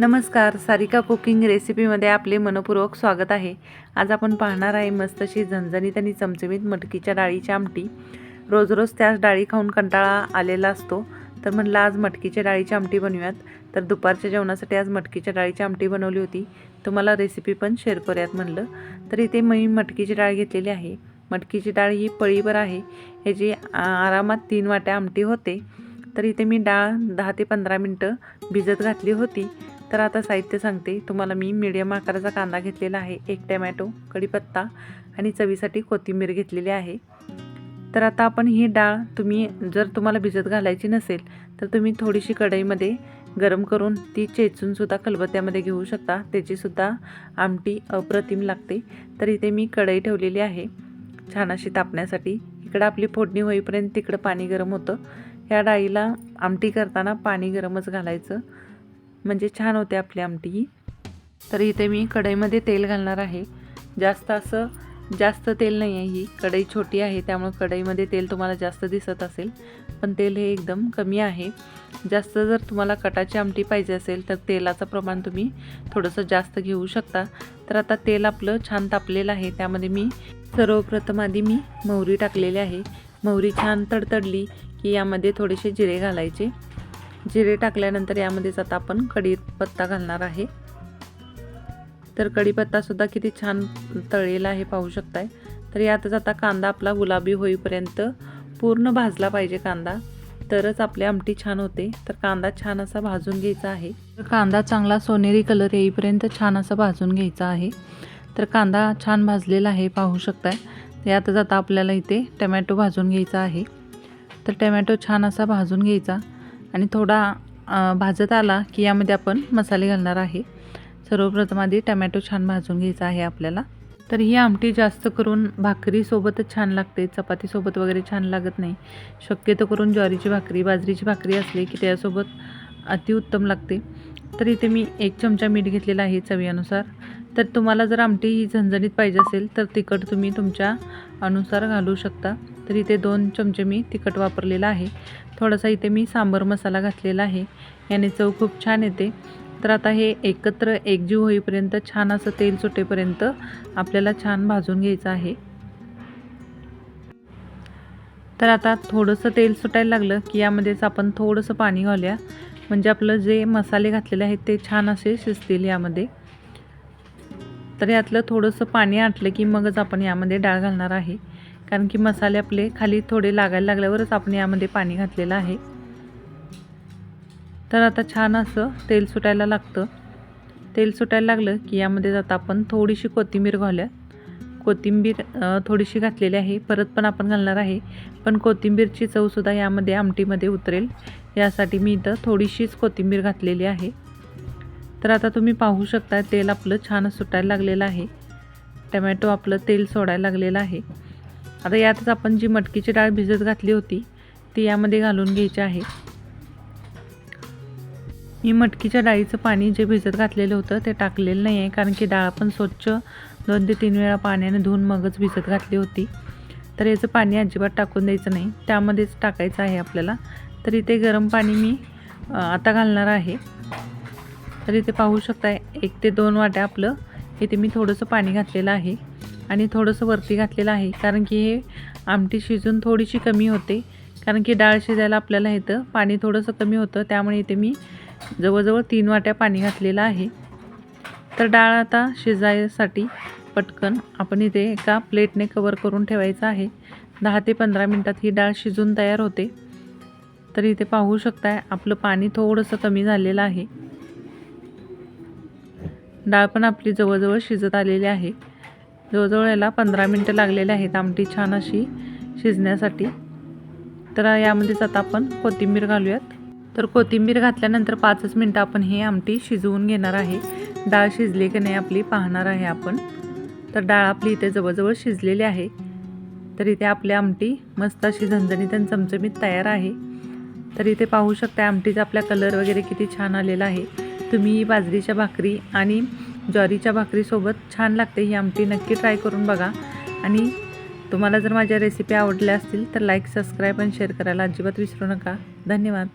नमस्कार सारिका कुकिंग रेसिपीमध्ये आपले मनपूर्वक स्वागत आहे. आज आपण पाहणार आहे मस्त अशी झणझणीत आणि चमचमीत मटकीच्या डाळीची आमटी. रोज रोज त्याच डाळी खाऊन कंटाळा आलेला असतो. तर म्हणलं आज मटकीच्या डाळीची आमटी बनवूयात. तर दुपारच्या जेवणासाठी आज मटकीच्या डाळीची आमटी बनवली होती. तुम्हाला रेसिपी पण शेअर करूयात म्हणलं तर इथे मी मटकीची डाळ घेतलेली आहे. मटकीची डाळ ही पळीवर आहे. ह्याची आरामात तीन वाट्या आमटी होते. तर इथे मी डाळ दहा ते पंधरा मिनटं भिजत घातली होती. तर आता साहित्य सांगते. तुम्हाला मी मिडियम आकाराचा कांदा घेतलेला आहे. एक टमॅटो कढीपत्ता आणि चवीसाठी कोथिंबीर घेतलेली आहे. तर आता आपण ही डाळ तुम्ही जर तुम्हाला भिजत घालायची नसेल तर तुम्ही थोडीशी कढईमध्ये गरम करून ती चेचूनसुद्धा खलबत्त्यामध्ये घेऊ शकता. त्याचीसुद्धा आमटी अप्रतिम लागते. तर इथे मी कढई ठेवलेली आहे. छान अशी तापण्यासाठी. इकडं आपली फोडणी होईपर्यंत तिकडं पाणी गरम होतं. या डाळीला आमटी करताना पाणी गरमच घालायचं. म्हणजे छान होते आपली आमटी. ही तर इथे मी कढईमध्ये तेल घालणार आहे. जास्त असं जास्त तेल नाही आहे ही. कढई छोटी आहे त्यामुळे कढईमध्ये तेल तुम्हाला जास्त दिसत असेल. पण तेल हे एकदम कमी आहे. जास्त जर तुम्हाला कटाची आमटी पाहिजे असेल तर तेलाचं प्रमाण तुम्ही थोडंसं जास्त घेऊ शकता. तर आता तेल आपलं छान तापलेलं आहे. त्यामध्ये मी सर्वप्रथम आधी मी मोहरी टाकलेली आहे. मोहरी छान तडतडली की यामध्ये थोडेसे जिरे घालायचे. जिरे टाकल्यानंतर यामध्येच आता आपण कढीपत्ता घालणार आहे. तर कढीपत्तासुद्धा किती छान तळलेला आहे पाहू शकताय. तर यातच आता कांदा आपला गुलाबी होईपर्यंत पूर्ण भाजला पाहिजे कांदा. तरच आपली आमटी छान होते. तर कांदा छान असा भाजून घ्यायचा आहे. तर कांदा चांगला सोनेरी कलर येईपर्यंत छान असा भाजून घ्यायचा आहे. तर कांदा छान भाजलेला आहे पाहू शकताय. यातच आता आपल्याला इथे टमॅटो भाजून घ्यायचा आहे. तर टमॅटो छान असा भाजून घ्यायचा. आणि थोडा भाजत आला की यामध्ये आपण मसाले घालणार आहे. सर्वप्रथम आधी टमॅटो छान भाजून घ्यायचा आहे आपल्याला. तर ही आमटी जास्त करून भाकरीसोबतच छान लागते. चपातीसोबत वगैरे छान लागत नाही. शक्यतो करून ज्वारीची भाकरी बाजरीची भाकरी असली की त्यासोबत अतिउत्तम लागते. तर इथे मी एक चमचा मीठ घेतलेला आहे चवीनुसार. तर तुम्हाला जर आमटी ही झणझणीत पाहिजे असेल तर तिखट तुम्ही तुमच्या अनुसार घालू शकता. तर इथे दोन चमचे मी तिखट वापरलेलं आहे. थोडासा इथे मी सांबर मसाला घातलेला आहे. याने चव खूप छान येते. तर आता हे एकत्र एकजीव होईपर्यंत छान असं तेल सुटेपर्यंत आपल्याला छान भाजून घ्यायचं आहे. तर आता थोडंसं तेल सुटायला लागलं की यामध्येच आपण थोडंसं पाणी घालूया. म्हणजे आपलं जे मसाले घातलेले आहेत ते छान असे शिजतील यामध्ये. तर यातलं थोडंसं पाणी आटलं की मगच आपण यामध्ये डाळ घालणार आहे. कारण की मसाले आपले खाली थोडे लागायला लागल्यावरच आपण यामध्ये पाणी घातलेलं आहे. तर आता छान असं तेल सुटायला लागतं. तेल सुटायला लागलं की यामध्ये आता आपण थोडीशी कोथिंबीर घालूया कोथिंबीर थोडीशी घातलेली आहे. परत पण आपण घालणार आहे. पण कोथिंबीरची चवसुद्धा यामध्ये आमटीमध्ये उतरेल. यासाठी मी इथं थोडीशीच कोथिंबीर घातलेली आहे. तर आता तुम्ही पाहू शकता तेल आपलं छान सुटायला लागलेलं आहे. टमॅटो आपलं तेल सोडायला लागलेलं आहे. आता यातच आपण जी मटकीची डाळ भिजत घातली होती ती यामध्ये घालून घ्यायची आहे. मी मटकीच्या डाळीचं पाणी जे भिजत घातलेलं होतं ते टाकलेलं नाही आहे कारण की डाळ पण स्वच्छ दोन ते तीन वेळा पाण्याने धुवून मगच भिजत घातली होती. तर याचं पाणी अजिबात टाकून द्यायचं नाही. त्यामध्येच टाकायचं आहे आपल्याला. तर इथे गरम पाणी मी आता घालणार आहे. तर इथे पाहू शकताय एक ते दोन वाट्या आपलं. इथे मी थोडंसं पाणी घातलेलं आहे. आणि थोडंसं वरती घातलेलं आहे कारण की हे आमटी शिजून थोडीशी कमी होते. कारण की डाळ शिजायला आपल्याला इथं पाणी थोडंसं कमी होतं त्यामुळे इथे मी जवळजवळ तीन वाट्या पाणी घातलेलं आहे. तर डाळ आता शिजायसाठी पटकन आपण इथे एका प्लेटने कवर करून ठेवायचं आहे. दहा ते पंधरा मिनटात ही डाळ शिजून तयार होते. तर इथे पाहू शकताय आपलं पाणी थोडंसं कमी झालेलं आहे. डाळ पण आपली जवळजवळ शिजत आलेली आहे. जवळजवळ याला पंधरा मिनटं लागलेले आहेत आमटी छान अशी शिजण्यासाठी. तर यामध्येच आता आपण कोथिंबीर घालूयात. तर कोथिंबीर घातल्यानंतर पाचच मिनटं आपण ही आमटी शिजवून घेणार आहे. डाळ शिजली की नाही आपली पाहणार आहे आपण. तर डाळ आपली इथे जवळजवळ शिजलेली आहे. तर इथे आपली आमटी मस्त अशी झणझणीत आणि चमचमीत तयार आहे. तर इथे पाहू शकता आमटीचा आपला कलर वगैरे किती छान आलेला आहे. तुम्ही बाजरीच्या भाकरी आणि ज्वारीच्या भाकरीसोबत छान लागते ही आमटी. नक्की ट्राय करून बघा. आणि तुम्हाला जर माझ्या रेसिपी आवडल्या असतील तर लाईक सबस्क्राईब आणि शेअर करायला अजिबात विसरू नका. धन्यवाद.